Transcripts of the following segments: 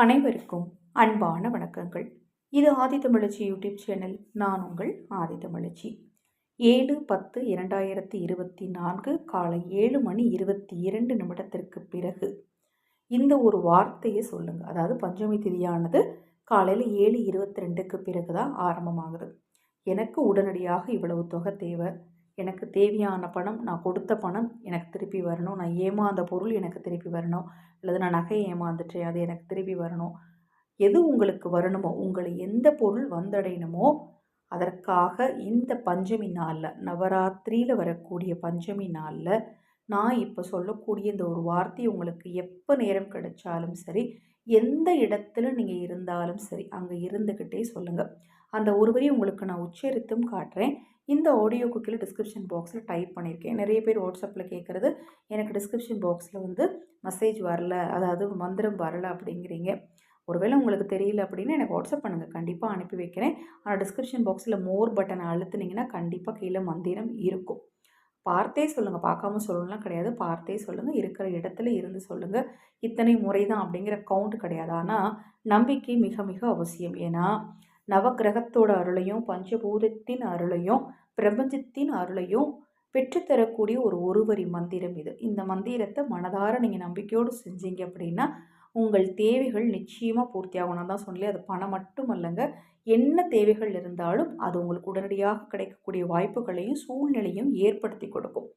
அனைவருக்கும் அன்பான வணக்கங்கள். இது ஆதித்தமிழச்சி யூடியூப் சேனல். நான் உங்கள் ஆதித்தமிழச்சி ஏழு பத்து இரண்டாயிரத்தி இருபத்தி நான்கு காலை ஏழு மணி இருபத்தி இரண்டு நிமிடத்திற்கு பிறகு இந்த ஒரு வார்த்தையை சொல்லுங்கள் அதாவது பஞ்சமி திதியானது காலையில் ஏழு இருபத்தி ரெண்டுக்கு பிறகு தான் ஆரம்பமாகுது. எனக்கு உடனடியாக இவ்வளவு தொகை தேவை. எனக்கு தேவையான பணம் நான் கொடுத்த பணம் எனக்கு திருப்பி வரணும். நான் ஏமாந்த பொருள் எனக்கு திருப்பி வரணும். அல்லது நான் நகை ஏமாந்துட்டேன் அது எனக்கு திருப்பி வரணும். எது உங்களுக்கு வரணுமோ உங்களை எந்த பொருள் வந்தடையணுமோ அதற்காக இந்த பஞ்சமி நாளில் நவராத்திரியில் வரக்கூடிய பஞ்சமி நாளில் நான் இப்போ சொல்லக்கூடிய இந்த ஒரு வார்த்தை உங்களுக்கு எப்போ நேரம் கிடைச்சாலும் சரி எந்த இடத்துல நீங்கள் இருந்தாலும் சரி அங்கே இருந்துக்கிட்டே சொல்லுங்கள் அந்த ஒரு வரி உங்களுக்கு நான் உச்சரித்தும் காட்டுறேன். இந்த ஆடியோக்கு கீழே டிஸ்கிரிப்ஷன் பாக்ஸில் டைப் பண்ணியிருக்கேன். நிறைய பேர் வாட்ஸ்அப்பில் கேட்குறது எனக்கு டிஸ்கிரிப்ஷன் பாக்ஸில் வந்து மெசேஜ் வரல அதாவது மந்திரம் வரல அப்படிங்கிறீங்க. ஒருவேளை உங்களுக்கு தெரியல அப்படின்னா எனக்கு வாட்ஸ்அப் பண்ணுங்கள் கண்டிப்பாக அனுப்பி வைக்கிறேன். ஆனால் டிஸ்கிரிப்ஷன் பாக்ஸில் மோர் பட்டனை அழுத்துனீங்கன்னா கண்டிப்பாக கீழே மந்திரம் இருக்கும். பார்த்தே சொல்லுங்கள் பார்க்காம சொல்லணும்லாம் கிடையாது. பார்த்தே சொல்லுங்கள் இருக்கிற இடத்துல இருந்து சொல்லுங்கள் இத்தனை முறை தான் அப்படிங்கிற கவுண்ட் கிடையாது. ஆனால் நம்பிக்கை மிக மிக அவசியம். ஏன்னா நவகிரகத்தோட அருளையும் பஞ்சபூதத்தின் அருளையும் பிரபஞ்சத்தின் அருளையும் பெற்றுத்தரக்கூடிய ஒரு ஒருவரி மந்திரம் இது. இந்த மந்திரத்தை மனதார நீங்கள் நம்பிக்கையோடு செஞ்சீங்க அப்படின்னா உங்கள் தேவைகள் நிச்சயமாக பூர்த்தியாகும். நான் தான் சொன்னேன் அது பணம் மட்டும் அல்லங்க என்ன தேவைகள் இருந்தாலும் அது உங்களுக்கு உடனடியாக கிடைக்கக்கூடிய வாய்ப்புகளையும் சூழ்நிலையும் ஏற்படுத்தி கொடுக்கும்.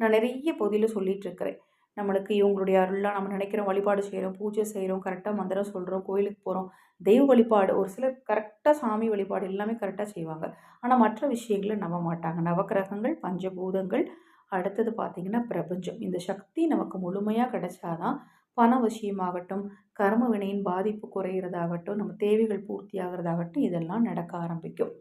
நான் நிறைய பகுதியில் சொல்லிகிட்டு இருக்கிறேன். நம்மளுக்கு இவங்களுடைய அருள்லாம் நம்ம நினைக்கிறோம் வழிபாடு செய்கிறோம் பூஜை செய்கிறோம் கரெக்டாக மந்திரம் சொல்கிறோம் கோயிலுக்கு போகிறோம் தெய்வ வழிபாடு ஒரு சிலர் கரெக்டாக சாமி வழிபாடு எல்லாமே கரெக்டாக செய்வாங்க. ஆனால் மற்ற விஷயங்களை நம்ப மாட்டாங்க. நவக்கிரகங்கள் பஞ்சபூதங்கள் அடுத்தது பார்த்திங்கன்னா பிரபஞ்சம். இந்த சக்தி நமக்கு முழுமையாக கிடைச்சாதான் பண விஷயமாகட்டும் கர்ம வினையின் பாதிப்பு குறைகிறதாகட்டும் நம்ம தேவைகள் பூர்த்தி ஆகிறதாகட்டும் இதெல்லாம் நடக்க ஆரம்பிக்கும்.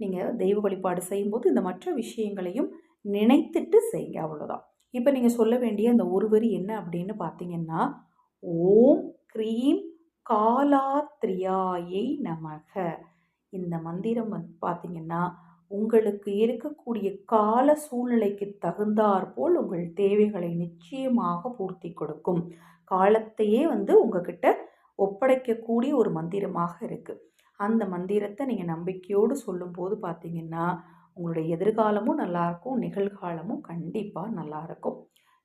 நீங்கள் தெய்வ வழிபாடு செய்யும்போது இந்த மற்ற விஷயங்களையும் நினைத்துட்டு செய்யுங்க அவ்வளோதான் இப்போ நீங்கள் சொல்ல வேண்டிய அந்த ஒரு வரி என்ன அப்படின்னு பார்த்தீங்கன்னா ஓம் க்ரீம் காலாத்ரியாயை நமக. இந்த மந்திரம் வந்து பார்த்திங்கன்னா உங்களுக்கு இருக்கக்கூடிய கால சூழ்நிலைக்கு தகுந்தாற்போல் உங்கள் தேவைகளை நிச்சயமாக பூர்த்தி கொடுக்கும். காலத்தையே வந்து உங்ககிட்ட ஒப்படைக்கக்கூடிய ஒரு மந்திரமாக இருக்குது அந்த மந்திரத்தை நீங்கள் நம்பிக்கையோடு சொல்லும்போது பார்த்தீங்கன்னா உங்களுடைய எதிர்காலமும் நல்லாயிருக்கும் நிகழ்காலமும் கண்டிப்பாக நல்லாயிருக்கும்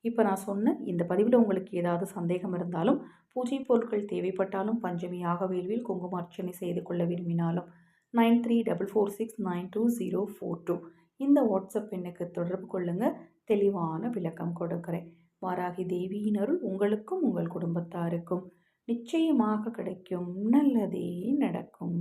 இப்போ நான் சொன்ன இந்த பதிவில் உங்களுக்கு ஏதாவது சந்தேகம் இருந்தாலும் பூஜை பொருட்கள் தேவைப்பட்டாலும் பஞ்சமி ஆகவேல்வில் குங்கும அர்ச்சனை செய்து கொள்ள விரும்பினாலும் nine three double four six nine two zero four two இந்த வாட்ஸ்அப் எண்ணுக்கு தொடர்பு கொள்ளுங்கள் தெளிவான விளக்கம் கொடுக்குறேன். வாராகி தேவியின் அருள் உங்களுக்கும் உங்கள் குடும்பத்தாருக்கும். நிச்சயமாக கிடைக்கும். நல்லதே நடக்கும்.